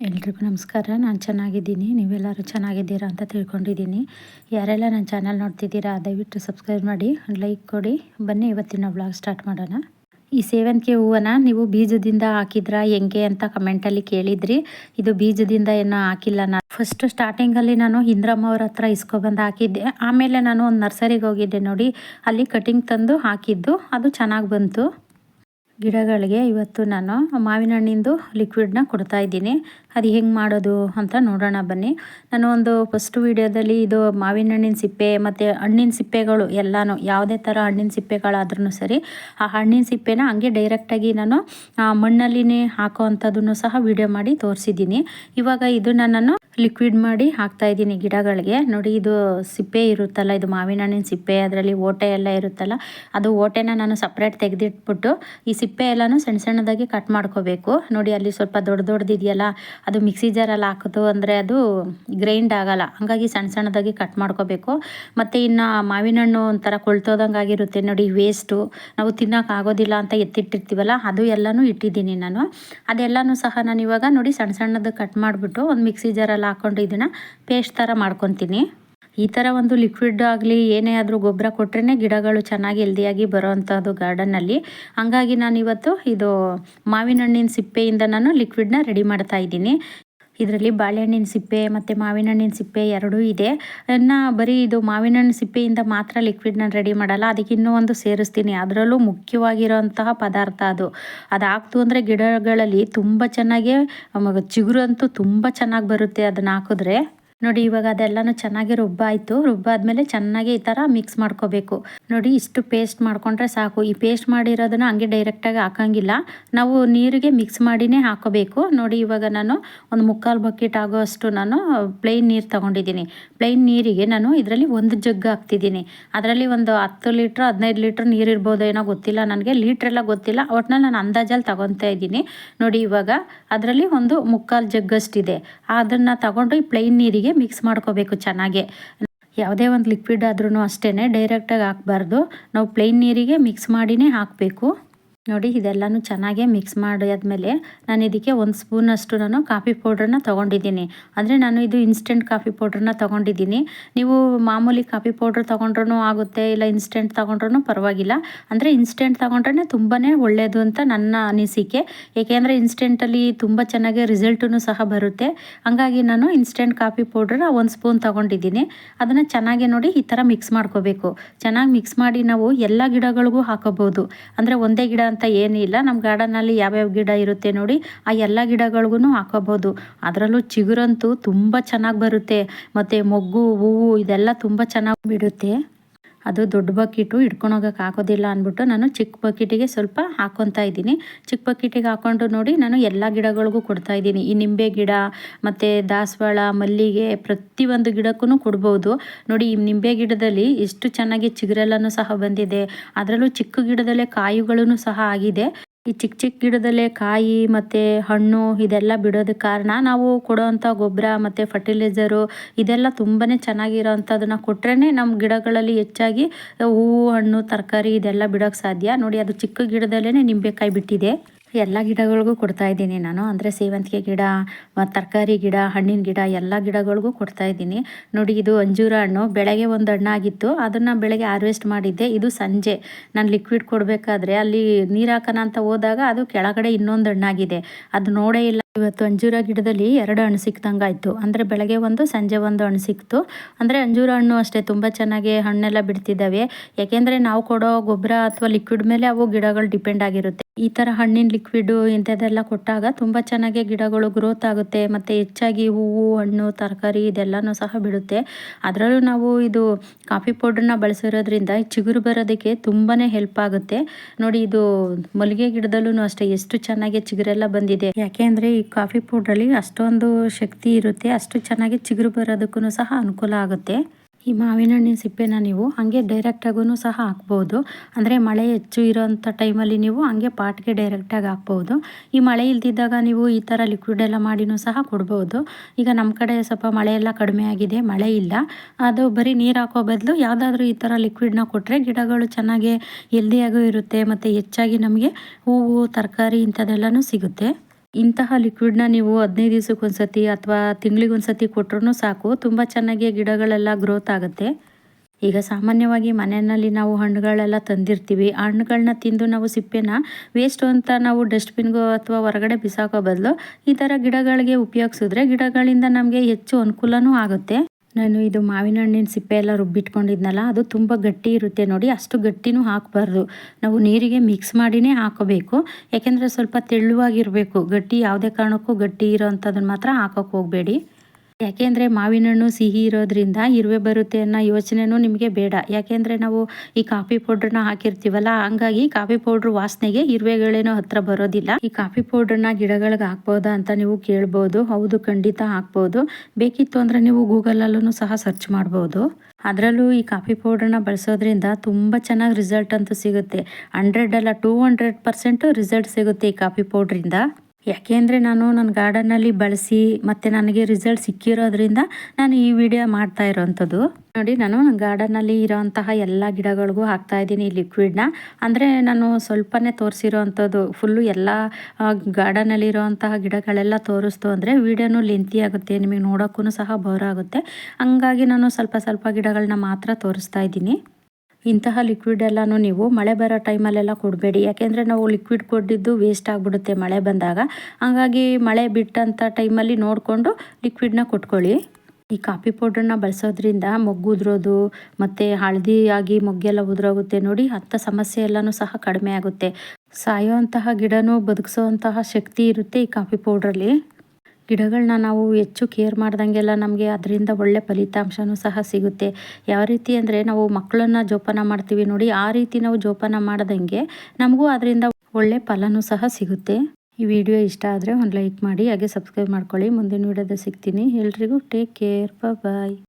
ಎಲ್ರಿಗೂ ನಮಸ್ಕಾರ. ನಾನು ಚೆನ್ನಾಗಿದ್ದೀನಿ. ನೀವೆಲ್ಲರೂ ಚೆನ್ನಾಗಿದ್ದೀರಾ ಅಂತ ತಿಳ್ಕೊಂಡಿದ್ದೀನಿ. ಯಾರೆಲ್ಲ ನನ್ನ ಚಾನಲ್ ನೋಡ್ತಿದ್ದೀರಾ, ದಯವಿಟ್ಟು ಸಬ್ಸ್ಕ್ರೈಬ್ ಮಾಡಿ, ಲೈಕ್ ಕೊಡಿ. ಬನ್ನಿ ಇವತ್ತಿನ ಬ್ಲಾಗ್ ಸ್ಟಾರ್ಟ್ ಮಾಡೋಣ. ಈ ಸೇವಂತಿಗೆ ಹೂವನ್ನು ನೀವು ಬೀಜದಿಂದ ಹಾಕಿದ್ರಾ, ಹೆಂಗೆ ಅಂತ ಕಮೆಂಟಲ್ಲಿ ಕೇಳಿದ್ರಿ. ಇದು ಬೀಜದಿಂದ ಏನೋ ಹಾಕಿಲ್ಲ ನಾನು. ಫಸ್ಟ್ ಸ್ಟಾರ್ಟಿಂಗಲ್ಲಿ ನಾನು ಇಂದ್ರಮ್ಮ ಅವ್ರ ಹತ್ರ ಇಸ್ಕೊಬಂದು ಹಾಕಿದ್ದೆ. ಆಮೇಲೆ ನಾನು ಒಂದು ನರ್ಸರಿಗೆ ಹೋಗಿದ್ದೆ ನೋಡಿ. ಅಲ್ಲಿ ಕಟಿಂಗ್ ತಂದು ಹಾಕಿದ್ದು. ಅದು ಚೆನ್ನಾಗಿ ಬಂತು. ಗಿಡಗಳಿಗೆ ಇವತ್ತು ನಾನು ಮಾವಿನ ಹಣ್ಣಿಂದು ಲಿಕ್ವಿಡ್ನ ಕೊಡ್ತಾ ಇದ್ದೀನಿ. ಅದು ಹೆಂಗೆ ಮಾಡೋದು ಅಂತ ನೋಡೋಣ ಬನ್ನಿ. ನಾನು ಒಂದು ಫಸ್ಟ್ ವೀಡಿಯೋದಲ್ಲಿ ಇದು ಮಾವಿನ ಹಣ್ಣಿನ ಸಿಪ್ಪೆ ಮತ್ತು ಹಣ್ಣಿನ ಸಿಪ್ಪೆಗಳು ಎಲ್ಲನೂ, ಯಾವುದೇ ಥರ ಹಣ್ಣಿನ ಸಿಪ್ಪೆಗಳಾದ್ರೂ ಸರಿ, ಆ ಹಣ್ಣಿನ ಸಿಪ್ಪೆನ ಹಂಗೆ ಡೈರೆಕ್ಟಾಗಿ ನಾನು ಮಣ್ಣಲ್ಲಿನೇ ಹಾಕೋ ಅಂಥದ್ದನ್ನು ಸಹ ವಿಡಿಯೋ ಮಾಡಿ ತೋರಿಸಿದ್ದೀನಿ. ಇವಾಗ ಇದನ್ನು ನಾನು ಲಿಕ್ವಿಡ್ ಮಾಡಿ ಹಾಕ್ತಾ ಇದ್ದೀನಿ ಗಿಡಗಳಿಗೆ. ನೋಡಿ, ಇದು ಸಿಪ್ಪೆ ಇರುತ್ತಲ್ಲ, ಇದು ಮಾವಿನ ಹಣ್ಣಿನ ಸಿಪ್ಪೆ, ಅದರಲ್ಲಿ ಓಟೆ ಎಲ್ಲ ಇರುತ್ತಲ್ಲ, ಅದು ಓಟೆನ ನಾನು ಸಪ್ರೇಟ್ ತೆಗೆದಿಟ್ಬಿಟ್ಟು ಈ ಸಿಪ್ಪೆ ಎಲ್ಲನೂ ಸಣ್ಣ ಸಣ್ಣದಾಗಿ ಕಟ್ ಮಾಡ್ಕೋಬೇಕು. ನೋಡಿ, ಅಲ್ಲಿ ಸ್ವಲ್ಪ ದೊಡ್ಡ ದೊಡ್ಡದಿದೆಯಲ್ಲ, ಅದು ಮಿಕ್ಸಿ ಜಾರಲ್ಲಿ ಹಾಕೋದು ಅಂದರೆ ಅದು ಗ್ರೈಂಡ್ ಆಗಲ್ಲ, ಹಾಗಾಗಿ ಸಣ್ಣ ಸಣ್ಣದಾಗಿ ಕಟ್ ಮಾಡ್ಕೋಬೇಕು. ಮತ್ತು ಇನ್ನು ಮಾವಿನ ಹಣ್ಣು ಒಂಥರ ಕೊಳ್ತೋದಂಗೆ ಆಗಿರುತ್ತೆ. ನೋಡಿ ವೇಸ್ಟು ನಾವು ತಿನ್ನೋಕ್ಕಾಗೋದಿಲ್ಲ ಅಂತ ಎತ್ತಿಟ್ಟಿರ್ತೀವಲ್ಲ, ಅದು ಎಲ್ಲನೂ ಇಟ್ಟಿದ್ದೀನಿ ನಾನು. ಅದೆಲ್ಲನೂ ಸಹ ನಾನು ಇವಾಗ ನೋಡಿ ಸಣ್ಣ ಸಣ್ಣದು ಕಟ್ ಮಾಡಿಬಿಟ್ಟು ಒಂದು ಮಿಕ್ಸಿ ಜಾರಲ್ಲಿ ಹಾಕ್ಕೊಂಡು ಇದನ್ನು ಪೇಸ್ಟ್ ಥರ ಮಾಡ್ಕೊತೀನಿ. ಈ ಥರ ಒಂದು ಲಿಕ್ವಿಡ್ ಆಗಲಿ, ಏನೇ ಆದರೂ ಗೊಬ್ಬರ ಕೊಟ್ರೇ ಗಿಡಗಳು ಚೆನ್ನಾಗಿ ಹೆಲ್ದಿಯಾಗಿ ಬರೋವಂಥದ್ದು ಹಂಗಾಗಿ ನಾನು ಇವತ್ತು ಇದು ಮಾವಿನ ಹಣ್ಣಿನ ಸಿಪ್ಪೆಯಿಂದ ನಾನು ಲಿಕ್ವಿಡ್ನ ರೆಡಿ ಮಾಡ್ತಾ ಇದ್ದೀನಿ. ಇದರಲ್ಲಿ ಬಾಳೆಹಣ್ಣಿನ ಸಿಪ್ಪೆ ಮತ್ತು ಮಾವಿನ ಹಣ್ಣಿನ ಸಿಪ್ಪೆ ಎರಡೂ ಇದೆ. ಅದನ್ನು ಬರೀ ಇದು ಮಾವಿನ ಹಣ್ಣು ಸಿಪ್ಪೆಯಿಂದ ಮಾತ್ರ ಲಿಕ್ವಿಡ್ನ ರೆಡಿ ಮಾಡಲ್ಲ, ಅದಕ್ಕೆ ಇನ್ನೂ ಒಂದು ಸೇರಿಸ್ತೀನಿ. ಅದರಲ್ಲೂ ಮುಖ್ಯವಾಗಿರೋಂತಹ ಪದಾರ್ಥ ಅದು. ಅದಾಗ್ತು ಅಂದರೆ ಗಿಡಗಳಲ್ಲಿ ತುಂಬ ಚೆನ್ನಾಗಿ ಚಿಗುರು ಅಂತೂ ತುಂಬ ಚೆನ್ನಾಗಿ ಬರುತ್ತೆ ಅದನ್ನು ಹಾಕಿದ್ರೆ. ನೋಡಿ, ಇವಾಗ ಅದೆಲ್ಲನೂ ಚೆನ್ನಾಗಿ ರುಬ್ಬಾಯಿತು ರುಬ್ಬಾದ್ಮೇಲೆ ಚೆನ್ನಾಗಿ ಈ ಥರ ಮಿಕ್ಸ್ ಮಾಡ್ಕೋಬೇಕು. ನೋಡಿ, ಇಷ್ಟು ಪೇಸ್ಟ್ ಮಾಡ್ಕೊಂಡ್ರೆ ಸಾಕು. ಈ ಪೇಸ್ಟ್ ಮಾಡಿರೋದನ್ನ ಹಂಗೆ ಡೈರೆಕ್ಟಾಗಿ ಹಾಕಂಗಿಲ್ಲ. ನಾವು ನೀರಿಗೆ ಮಿಕ್ಸ್ ಮಾಡಿನೇ ಹಾಕೋಬೇಕು. ನೋಡಿ, ಇವಾಗ ನಾನು ಒಂದು ಮುಕ್ಕಾಲು ಬಕೆಟ್ ಆಗೋಷ್ಟು ನಾನು ಪ್ಲೈನ್ ನೀರು ತಗೊಂಡಿದ್ದೀನಿ. ಪ್ಲೈನ್ ನೀರಿಗೆ ನಾನು ಇದರಲ್ಲಿ ಒಂದು ಜಗ್ ಹಾಕ್ತಿದ್ದೀನಿ. ಅದರಲ್ಲಿ ಒಂದು ಹತ್ತು ಲೀಟ್ರ್, ಹದಿನೈದು ಲೀಟ್ರ್ ನೀರು ಇರ್ಬೋದು ಏನೋ ಗೊತ್ತಿಲ್ಲ ನನಗೆ. ಲೀಟ್ರೆಲ್ಲ ಗೊತ್ತಿಲ್ಲ. ಒಟ್ನಲ್ಲಿ ನಾನು ಅಂದಾಜಲ್ಲಿ ತಗೊತಾ ಇದ್ದೀನಿ. ನೋಡಿ, ಇವಾಗ ಅದರಲ್ಲಿ ಒಂದು ಮುಕ್ಕಾಲು ಜಗ್ಗಷ್ಟಿದೆ. ಅದನ್ನು ತಗೊಂಡು ಪ್ಲೈನ್ ನೀರಿಗೆ ಮಿಕ್ಸ್ ಮಾಡ್ಕೋಬೇಕು ಚೆನ್ನಾಗೆ. ಯಾವುದೇ ಒಂದು ಲಿಕ್ವಿಡ್ ಆದ್ರೂ ಅಷ್ಟೇ ಡೈರೆಕ್ಟಾಗಿ ಹಾಕಬಾರ್ದು. ನಾವು ಪ್ಲೈನ್ ನೀರಿಗೆ ಮಿಕ್ಸ್ ಮಾಡಿನೇ ಹಾಕಬೇಕು. ನೋಡಿ, ಇದೆಲ್ಲನೂ ಚೆನ್ನಾಗಿ ಮಿಕ್ಸ್ ಮಾಡಿದ್ಮೇಲೆ ನಾನು ಇದಕ್ಕೆ ಒಂದು ಸ್ಪೂನಷ್ಟು ನಾನು ಕಾಫಿ ಪೌಡ್ರನ್ನ ತೊಗೊಂಡಿದ್ದೀನಿ. ಅಂದರೆ ನಾನು ಇದು ಇನ್ಸ್ಟೆಂಟ್ ಕಾಫಿ ಪೌಡ್ರನ್ನ ತೊಗೊಂಡಿದ್ದೀನಿ. ನೀವು ಮಾಮೂಲಿ ಕಾಫಿ ಪೌಡ್ರ್ ತೊಗೊಂಡ್ರೂ ಆಗುತ್ತೆ, ಇಲ್ಲ ಇನ್ಸ್ಟೆಂಟ್ ತೊಗೊಂಡ್ರೂ ಪರವಾಗಿಲ್ಲ. ಅಂದರೆ ಇನ್ಸ್ಟೆಂಟ್ ತೊಗೊಂಡ್ರೆ ತುಂಬಾ ಒಳ್ಳೆಯದು ಅಂತ ನನ್ನ ಅನಿಸಿಕೆ. ಏಕೆಂದರೆ ಇನ್ಸ್ಟೆಂಟಲ್ಲಿ ತುಂಬ ಚೆನ್ನಾಗಿ ರಿಸಲ್ಟೂ ಸಹ ಬರುತ್ತೆ. ಹಾಗಾಗಿ ನಾನು ಇನ್ಸ್ಟೆಂಟ್ ಕಾಫಿ ಪೌಡ್ರ್ ಒಂದು ಸ್ಪೂನ್ ತೊಗೊಂಡಿದ್ದೀನಿ. ಅದನ್ನು ಚೆನ್ನಾಗಿ ನೋಡಿ ಈ ಥರ ಮಿಕ್ಸ್ ಮಾಡ್ಕೋಬೇಕು. ಚೆನ್ನಾಗಿ ಮಿಕ್ಸ್ ಮಾಡಿ ನಾವು ಎಲ್ಲ ಗಿಡಗಳಿಗೂ ಹಾಕೋಬೋದು ಅಂದರೆ ಒಂದೇ ಗಿಡ ಅಂತ ಏನಿಲ್ಲ ನಮ್ಮ ಗಾರ್ಡನಲ್ಲಿ ಯಾವ್ಯಾವ ಗಿಡ ಇರುತ್ತೆ ನೋಡಿ, ಆ ಎಲ್ಲ ಗಿಡಗಳಿಗೂ ಹಾಕೋಬೋದು. ಅದರಲ್ಲೂ ಚಿಗುರಂತೂ ತುಂಬ ಚೆನ್ನಾಗಿ ಬರುತ್ತೆ. ಮತ್ತು ಮೊಗ್ಗು, ಹೂವು, ಇದೆಲ್ಲ ತುಂಬ ಚೆನ್ನಾಗಿ ಬಿಡುತ್ತೆ. ಅದು ದೊಡ್ಡ ಬಕೆಟು ಹೋಗೋಕೆ ಆಗೋದಿಲ್ಲ ಅಂದ್ಬಿಟ್ಟು ನಾನು ಚಿಕ್ಕ ಬಕೆಟಿಗೆ ಸ್ವಲ್ಪ ಹಾಕೊತಾ ಇದ್ದೀನಿ. ಚಿಕ್ಕ ಬಕೆಟಿಗೆ ಹಾಕೊಂಡು ನೋಡಿ ನಾನು ಎಲ್ಲ ಗಿಡಗಳಿಗೂ ಕೊಡ್ತಾ ಇದ್ದೀನಿ. ಈ ನಿಂಬೆ ಗಿಡ, ಮತ್ತು ದಾಸವಾಳ, ಮಲ್ಲಿಗೆ ಪ್ರತಿಯೊಂದು ಗಿಡಕ್ಕೂ ಕೊಡ್ಬೋದು. ನೋಡಿ, ಈ ನಿಂಬೆ ಗಿಡದಲ್ಲಿ ಎಷ್ಟು ಚೆನ್ನಾಗಿ ಚಿಗುರೆಲ್ಲನೂ ಸಹ ಬಂದಿದೆ. ಅದರಲ್ಲೂ ಚಿಕ್ಕ ಗಿಡದಲ್ಲೇ ಕಾಯಿಗಳೂ ಸಹ ಆಗಿದೆ. ಈ ಚಿಕ್ಕ ಚಿಕ್ಕ ಗಿಡದಲ್ಲೇ ಕಾಯಿ ಮತ್ತು ಹಣ್ಣು ಇದೆಲ್ಲ ಬಿಡೋದಕ್ಕೆ ಕಾರಣ ನಾವು ಕೊಡೋವಂಥ ಗೊಬ್ಬರ ಮತ್ತು ಫರ್ಟಿಲೈಸರು ಇದೆಲ್ಲ ತುಂಬಾ ಚೆನ್ನಾಗಿರೋ ಕೊಟ್ಟರೆ ನಮ್ಮ ಗಿಡಗಳಲ್ಲಿ ಹೆಚ್ಚಾಗಿ ಹೂವು, ಹಣ್ಣು, ತರಕಾರಿ ಇದೆಲ್ಲ ಬಿಡೋಕ್ಕೆ ಸಾಧ್ಯ. ನೋಡಿ ಅದು ಚಿಕ್ಕ ಗಿಡದಲ್ಲೇ ನಿಂಬೆಕಾಯಿ ಬಿಟ್ಟಿದೆ. ಎಲ್ಲ ಗಿಡಗಳಿಗೂ ಕೊಡ್ತಾ ಇದ್ದೀನಿ ನಾನು. ಅಂದರೆ ಸೇವಂತಿಗೆ ಗಿಡ ತರಕಾರಿ ಗಿಡ, ಹಣ್ಣಿನ ಗಿಡ ಎಲ್ಲ ಗಿಡಗಳಿಗೂ ಕೊಡ್ತಾ ಇದ್ದೀನಿ. ನೋಡಿ, ಇದು ಅಂಜೂರ ಹಣ್ಣು. ಬೆಳಗ್ಗೆ ಒಂದು ಹಣ್ಣಾಗಿತ್ತು. ಅದನ್ನು ಬೆಳಗ್ಗೆ ಹಾರ್ವೆಸ್ಟ್ ಮಾಡಿದ್ದೆ. ಇದು ಸಂಜೆ. ನಾನು ಲಿಕ್ವಿಡ್ ಕೊಡಬೇಕಾದ್ರೆ ಅಲ್ಲಿ ನೀರು ಹಾಕೋಣ ಅಂತ ಹೋದಾಗ ಅದು ಕೆಳಗಡೆ ಇನ್ನೊಂದು ಹಣ್ಣಾಗಿದೆ. ಅದು ನೋಡೇ ಇಲ್ಲ. ಇವತ್ತು ಅಂಜೂರ ಗಿಡದಲ್ಲಿ ಎರಡು ಹಣ್ಣು ಸಿಕ್ತಂಗಾಯ್ತು ಅಂದರೆ ಬೆಳಗ್ಗೆ ಒಂದು, ಸಂಜೆ ಒಂದು ಹಣ್ಣು ಸಿಕ್ತು. ಅಂದರೆ ಅಂಜೂರ ಹಣ್ಣು ಅಷ್ಟೇ, ತುಂಬ ಚೆನ್ನಾಗಿ ಹಣ್ಣೆಲ್ಲ ಬಿಡ್ತಿದ್ದಾವೆ. ಯಾಕೆಂದರೆ ನಾವು ಕೊಡೋ ಗೊಬ್ಬರ ಅಥವಾ ಲಿಕ್ವಿಡ್ ಮೇಲೆ ಅವು ಗಿಡಗಳು ಡಿಪೆಂಡ್ ಆಗಿರುತ್ತೆ. ಈ ಥರ ಹಣ್ಣಿನ ಲಿಕ್ವಿಡು ಇಂಥದ್ದೆಲ್ಲ ಕೊಟ್ಟಾಗ ತುಂಬ ಚೆನ್ನಾಗಿ ಗಿಡಗಳು ಗ್ರೋತ್ ಆಗುತ್ತೆ. ಮತ್ತು ಹೆಚ್ಚಾಗಿ ಹೂವು, ಹಣ್ಣು, ತರಕಾರಿ ಇದೆಲ್ಲನೂ ಸಹ ಬಿಡುತ್ತೆ. ಅದರಲ್ಲೂ ನಾವು ಇದು ಕಾಫಿ ಪೌಡ್ರನ್ನ ಬಳಸಿರೋದ್ರಿಂದ ಚಿಗುರು ಬರೋದಕ್ಕೆ ತುಂಬಾ ಹೆಲ್ಪ್ ಆಗುತ್ತೆ. ನೋಡಿ ಇದು ಮಲ್ಲಿಗೆ ಗಿಡದಲ್ಲೂ ಅಷ್ಟೇ, ಎಷ್ಟು ಚೆನ್ನಾಗಿ ಚಿಗುರೆಲ್ಲ ಬಂದಿದೆ. ಯಾಕೆ ಅಂದರೆ ಈ ಕಾಫಿ ಪೌಡ್ರಲ್ಲಿ ಅಷ್ಟೊಂದು ಶಕ್ತಿ ಇರುತ್ತೆ, ಅಷ್ಟು ಚೆನ್ನಾಗಿ ಚಿಗುರು ಬರೋದಕ್ಕೂ ಸಹ ಅನುಕೂಲ ಆಗುತ್ತೆ. ಈ ಮಾವಿನ ಹಣ್ಣಿನ ಸಿಪ್ಪೆನ ನೀವು ಹಾಗೆ ಡೈರೆಕ್ಟಾಗೂ ಸಹ ಹಾಕ್ಬೋದು. ಅಂದರೆ ಮಳೆ ಹೆಚ್ಚು ಇರೋಂಥ ಟೈಮಲ್ಲಿ ನೀವು ಹಾಗೆ ಪಾಟ್ಗೆ ಡೈರೆಕ್ಟಾಗಿ ಹಾಕ್ಬೋದು. ಈ ಮಳೆ ಇಲ್ದಿದ್ದಾಗ ನೀವು ಈ ಥರ ಲಿಕ್ವಿಡ್ ಎಲ್ಲ ಮಾಡಿನೂ ಸಹ ಕೊಡ್ಬೋದು. ಈಗ ನಮ್ಮ ಕಡೆ ಸ್ವಲ್ಪ ಮಳೆ ಎಲ್ಲ ಕಡಿಮೆ ಆಗಿದೆ, ಮಳೆ ಇಲ್ಲ. ಅದು ಬರೀ ನೀರು ಹಾಕೋ ಬದಲು ಯಾವುದಾದ್ರೂ ಈ ಥರ ಲಿಕ್ವಿಡ್ನ ಕೊಟ್ಟರೆ ಗಿಡಗಳು ಚೆನ್ನಾಗಿ ಹೆಲ್ದಿಯಾಗೂ ಇರುತ್ತೆ, ಮತ್ತು ಹೆಚ್ಚಾಗಿ ನಮಗೆ ಹೂವು, ತರಕಾರಿ ಇಂಥದ್ದೆಲ್ಲನೂ ಸಿಗುತ್ತೆ. ಇಂತಹ ಲಿಕ್ವಿಡ್ನ ನೀವು ಹದಿನೈದು ದಿವ್ಸಕ್ಕೊಂದ್ಸತಿ ಅಥವಾ ತಿಂಗಳಿಗೊಂದ್ಸತಿ ಕೊಟ್ಟರು ಸಾಕು. ತುಂಬ ಚೆನ್ನಾಗಿ ಗಿಡಗಳೆಲ್ಲ ಗ್ರೋತ್ ಆಗುತ್ತೆ. ಈಗ ಸಾಮಾನ್ಯವಾಗಿ ಮನೆಯಲ್ಲಿ ನಾವು ಹಣ್ಣುಗಳೆಲ್ಲ ತಂದಿರ್ತೀವಿ. ಹಣ್ಣುಗಳನ್ನ ತಿಂದು ನಾವು ಸಿಪ್ಪೆನ ವೇಸ್ಟ್ ಅಂತ ನಾವು ಡಸ್ಟ್ಬಿನ್ಗೋ ಅಥವಾ ಹೊರಗಡೆ ಬಿಸಾಕೋ ಬದಲು ಈ ಥರ ಗಿಡಗಳಿಗೆ ಉಪಯೋಗಿಸಿದ್ರೆ ಗಿಡಗಳಿಂದ ನಮಗೆ ಹೆಚ್ಚು ಅನುಕೂಲನೂ ಆಗುತ್ತೆ. ನಾನು ಇದು ಮಾವಿನ ಹಣ್ಣಿನ ಸಿಪ್ಪೆ ಎಲ್ಲ ರುಬ್ಬಿಟ್ಕೊಂಡಿದ್ನಲ್ಲ, ಅದು ತುಂಬ ಗಟ್ಟಿ ಇರುತ್ತೆ ನೋಡಿ, ಅಷ್ಟು ಗಟ್ಟಿನೂ ಹಾಕಬಾರ್ದು. ನಾವು ನೀರಿಗೆ ಮಿಕ್ಸ್ ಮಾಡಿನೇ ಹಾಕೋಬೇಕು. ಯಾಕೆಂದರೆ ಸ್ವಲ್ಪ ತೆಳುವಾಗಿರಬೇಕು, ಗಟ್ಟಿ ಯಾವುದೇ ಕಾರಣಕ್ಕೂ ಗಟ್ಟಿ ಇರೋ ಅಂಥದ್ದನ್ನು ಮಾತ್ರ ಹಾಕೋಕೆ ಹೋಗಬೇಡಿ. ಯಾಕೆಂದರೆ ಮಾವಿನ ಹಣ್ಣು, ಸಿಹಿ ಇರೋದ್ರಿಂದ ಇರುವೆ ಬರುತ್ತೆ ಅನ್ನೋ ಯೋಚನೆನೂ ನಿಮಗೆ ಬೇಡ. ಯಾಕೆಂದರೆ ನಾವು ಈ ಕಾಫಿ ಪೌಡ್ರನ್ನ ಹಾಕಿರ್ತೀವಲ್ಲ, ಹಂಗಾಗಿ ಕಾಫಿ ಪೌಡ್ರ್ ವಾಸನೆಗೆ ಇರುವೆಗಳೇನೋ ಹತ್ರ ಬರೋದಿಲ್ಲ. ಈ ಕಾಫಿ ಪೌಡ್ರನ್ನ ಗಿಡಗಳಿಗೆ ಹಾಕ್ಬೋದಾ ಅಂತ ನೀವು ಕೇಳ್ಬೋದು. ಹೌದು, ಖಂಡಿತ ಹಾಕ್ಬೋದು. ಬೇಕಿತ್ತು ಅಂದರೆ ನೀವು ಗೂಗಲಲ್ಲೂ ಸಹ ಸರ್ಚ್ ಮಾಡ್ಬೋದು. ಅದರಲ್ಲೂ ಈ ಕಾಫಿ ಪೌಡ್ರನ್ನ ಬಳಸೋದ್ರಿಂದ ತುಂಬ ಚೆನ್ನಾಗಿ ರಿಸಲ್ಟ್ ಅಂತೂ ಸಿಗುತ್ತೆ. ಹಂಡ್ರೆಡ್ ಅಲ್ಲ, ಟೂ ಹಂಡ್ರೆಡ್ ಪರ್ಸೆಂಟು ರಿಸಲ್ಟ್ ಸಿಗುತ್ತೆ ಈ ಕಾಫಿ ಪೌಡ್ರಿಂದ. ಯಾಕೆ ಅಂದರೆ ನಾನು ನನ್ನ ಗಾರ್ಡನ್ನಲ್ಲಿ ಬಳಸಿ ಮತ್ತು ನನಗೆ ರಿಸಲ್ಟ್ ಸಿಕ್ಕಿರೋದ್ರಿಂದ ನಾನು ಈ ವಿಡಿಯೋ ಮಾಡ್ತಾ ಇರೋವಂಥದ್ದು ನೋಡಿ, ನಾನು ನನ್ನ ಗಾರ್ಡನ್ನಲ್ಲಿ ಇರೋವಂತಹ ಎಲ್ಲ ಗಿಡಗಳಿಗೂ ಹಾಕ್ತಾ ಇದ್ದೀನಿ ಈ ಲಿಕ್ವಿಡ್ನ ಅಂದರೆ ನಾನು ಸ್ವಲ್ಪನೇ ತೋರಿಸಿರೋ ಅಂಥದ್ದು ಫುಲ್ಲು ಎಲ್ಲ ಗಾರ್ಡನಲ್ಲಿ ಇರೋವಂತಹ ಗಿಡಗಳೆಲ್ಲ ತೋರಿಸ್ತು ಅಂದರೆ ವಿಡಿಯೋನು ಲೆಂತಿ ಆಗುತ್ತೆ, ನಿಮಗೆ ನೋಡೋಕ್ಕೂ ಸಹ ಬೋರ್ ಆಗುತ್ತೆ. ಹಂಗಾಗಿ ನಾನು ಸ್ವಲ್ಪ ಸ್ವಲ್ಪ ಗಿಡಗಳನ್ನ ಮಾತ್ರ ತೋರಿಸ್ತಾ ಇದ್ದೀನಿ. ಇಂತಹ ಲಿಕ್ವಿಡ್ ಎಲ್ಲನೂ ನೀವು ಮಳೆ ಬರೋ ಟೈಮಲ್ಲೆಲ್ಲ ಕೊಡಬೇಡಿ. ಯಾಕೆಂದರೆ ನಾವು ಲಿಕ್ವಿಡ್ ಕೊಟ್ಟಿದ್ದು ವೇಸ್ಟ್ ಆಗಿಬಿಡುತ್ತೆ ಮಳೆ ಬಂದಾಗ. ಹಾಗಾಗಿ ಮಳೆ ಬಿಟ್ಟಂಥ ಟೈಮಲ್ಲಿ ನೋಡಿಕೊಂಡು ಲಿಕ್ವಿಡ್ನ ಕೊಟ್ಕೊಳ್ಳಿ. ಈ ಕಾಫಿ ಪೌಡ್ರನ್ನ ಬಳಸೋದ್ರಿಂದ ಮೊಗ್ಗು ಉದುರೋದು, ಮತ್ತು ಹಳದಿ ಆಗಿ ಮೊಗ್ಗೆಲ್ಲ ಉದುರೋಗುತ್ತೆ ನೋಡಿ, ಅಂಥ ಸಮಸ್ಯೆ ಎಲ್ಲನೂ ಸಹ ಕಡಿಮೆ ಆಗುತ್ತೆ. ಸಾಯೋಂತಹ ಗಿಡನೂ ಬದುಕಿಸೋವಂತಹ ಶಕ್ತಿ ಇರುತ್ತೆ ಈ ಕಾಫಿ ಪೌಡ್ರಲ್ಲಿ ಗಿಡಗಳನ್ನ ನಾವು ಹೆಚ್ಚು ಕೇರ್ ಮಾಡ್ದಂಗೆಲ್ಲ ನಮಗೆ ಅದರಿಂದ ಒಳ್ಳೆ ಫಲಿತಾಂಶನೂ ಸಹ ಸಿಗುತ್ತೆ. ಯಾವ ರೀತಿ ಅಂದರೆ ನಾವು ಮಕ್ಕಳನ್ನ ಜೋಪಾನ ಮಾಡ್ತೀವಿ ನೋಡಿ, ಆ ರೀತಿ ನಾವು ಜೋಪಾನ ಮಾಡ್ದಂಗೆ ನಮಗೂ ಅದರಿಂದ ಒಳ್ಳೆ ಫಲನೂ ಸಹ ಸಿಗುತ್ತೆ. ಈ ವಿಡಿಯೋ ಇಷ್ಟ ಆದರೆ ಒಂದು ಲೈಕ್ ಮಾಡಿ, ಹಾಗೆ ಸಬ್ಸ್ಕ್ರೈಬ್ ಮಾಡ್ಕೊಳ್ಳಿ. ಮುಂದಿನ ವಿಡಿಯೋದ ಸಿಗ್ತೀನಿ. ಎಲ್ರಿಗೂ ಟೇಕ್ ಕೇರ್ ಬಾಯ್